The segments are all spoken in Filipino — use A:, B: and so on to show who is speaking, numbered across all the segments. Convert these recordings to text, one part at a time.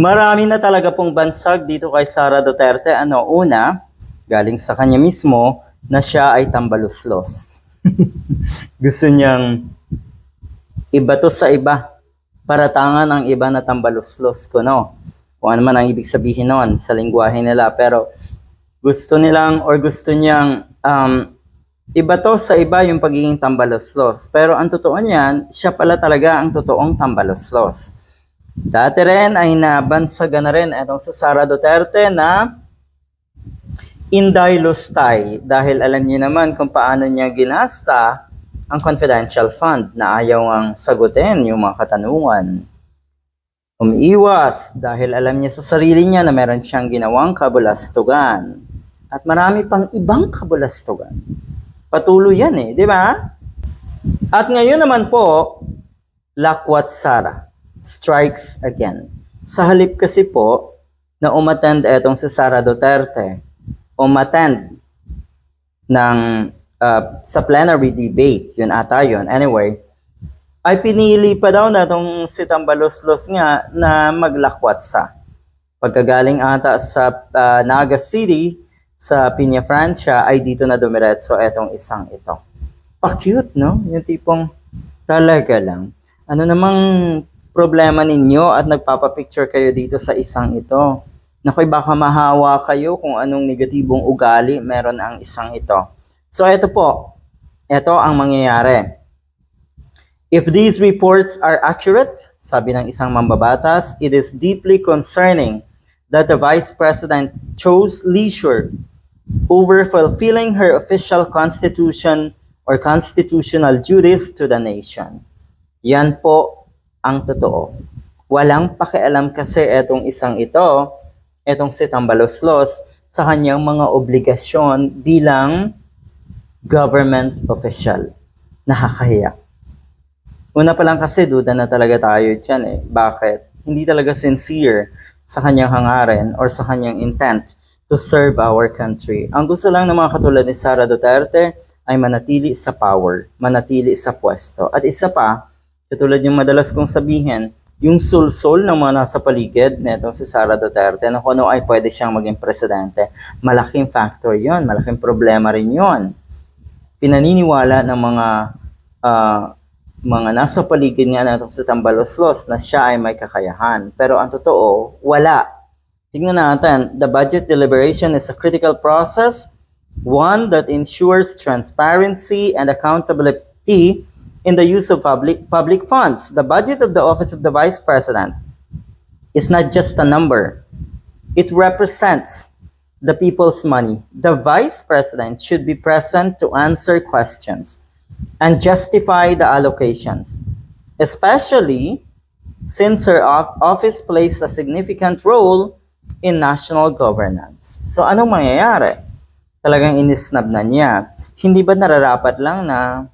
A: Marami na talaga pong bansag dito kay Sara Duterte. Ano, una, galing sa kanya mismo na siya ay tambaluslos. Gusto niyang iba to sa iba. Paratangan ang iba na tambaluslos ko, no? Kung ano man ang ibig sabihin nun sa lingwahe nila. Pero gusto nilang or gusto niyang um, iba to sa iba yung pagiging tambaluslos. Pero ang totoo niyan, siya pala talaga ang totoong tambaluslos. Dati rin ay nabansaga na rin itong sa Sara Duterte na Inday Lustay dahil alam niyo naman kung paano niya ginasta ang confidential fund na ayaw ang sagutin yung mga katanungan. Umiiwas dahil alam niya sa sarili niya na meron siyang ginawang kabulastugan. At marami pang ibang kabulastugan. Patuloy yan eh, di ba? At ngayon naman po, Lakwat Sara strikes again. Sa halip kasi po na umattend etong si Sara Duterte, umattend ng uh, sa plenary debate, yun ata yun. Anyway, ay pinili pa daw na itong si Tambaloslos nga na maglakwat sa. Pagkagaling ata sa uh, Naga City, sa Piña Francia, ay dito na dumiretso etong isang ito. Pa-cute, no? Yung tipong talaga lang. Ano namang problema ninyo at nagpapapicture kayo dito sa isang ito? Nakoy baka mahawa kayo kung anong negatibong ugali meron ang isang ito. So ito po, ito ang mangyayari. If these reports are accurate, sabi ng isang mambabatas, it is deeply concerning that the Vice President chose leisure over fulfilling her official constitution or constitutional duties to the nation. Yan po ang totoo. Walang pakialam kasi etong isang ito, etong si Tambaloslos, sa kanyang mga obligasyon bilang government official. Nakakahiya. Una pa lang kasi duda na talaga tayo dyan eh. Bakit? Hindi talaga sincere sa kanyang hangarin or sa kanyang intent to serve our country. Ang gusto lang ng mga katulad ni Sara Duterte ay manatili sa power, manatili sa pwesto. At isa pa, katulad yung madalas kong sabihin, yung sulsol ng mga nasa paligid netong si Sara Duterte na kung ano ay pwede siyang maging presidente. Malaking factor yon, malaking problema rin yon. Pinaniniwala ng mga ah, mga nasa paligid nga natong si Tambaloslos na siya ay may kakayahan. Pero ang totoo, wala. Tingnan natin, the budget deliberation is a critical process, one that ensures transparency and accountability in the use of public, public funds. The budget of the Office of the Vice President is not just a number. It represents the people's money. The Vice President should be present to answer questions and justify the allocations, especially since her of- office plays a significant role in national governance. So anong mangyayari? Talagang inisnab na niya. Hindi ba nararapat lang na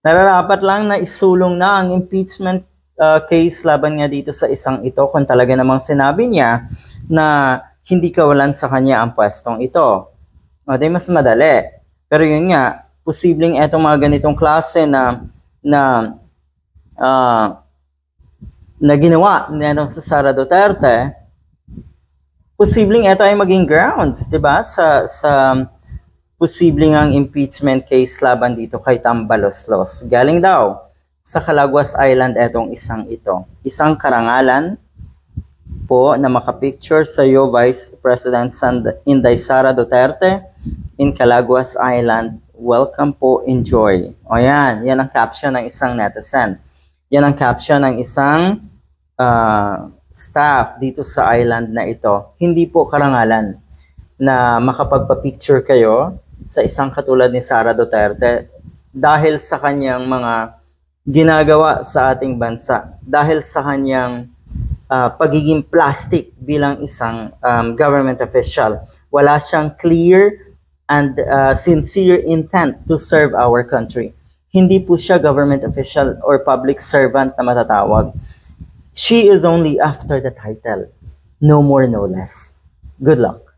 A: nararapat lang na isulong na ang impeachment uh, case laban nga dito sa isang ito kung talaga namang sinabi niya na hindi kawalan sa kanya ang pwestong ito. O, di mas madali. Pero yun nga, posibleng etong mga ganitong klase na na ah, na ginawa nitong sa Sara Duterte, posibleng ito ay maging grounds, 'di ba? Sa sa posibleng ang impeachment case laban dito kay Tambaloslos. Galing daw sa Calaguas Island etong isang ito. Isang karangalan po na makapicture sa iyo Vice President Sand- Inday Sara Duterte in Calaguas Island. Welcome po, enjoy. O yan, yan ang caption ng isang netizen. Yan ang caption ng isang ah, staff dito sa island na ito. Hindi po karangalan na makapagpa-picture kayo sa isang katulad ni Sara Duterte dahil sa kanyang mga ginagawa sa ating bansa, dahil sa kanyang ah, pagiging plastic bilang isang um, government official. Wala siyang clear and uh, sincere intent to serve our country. Hindi po siya government official or public servant na matatawag. She is only after the title. No more, no less. Good luck.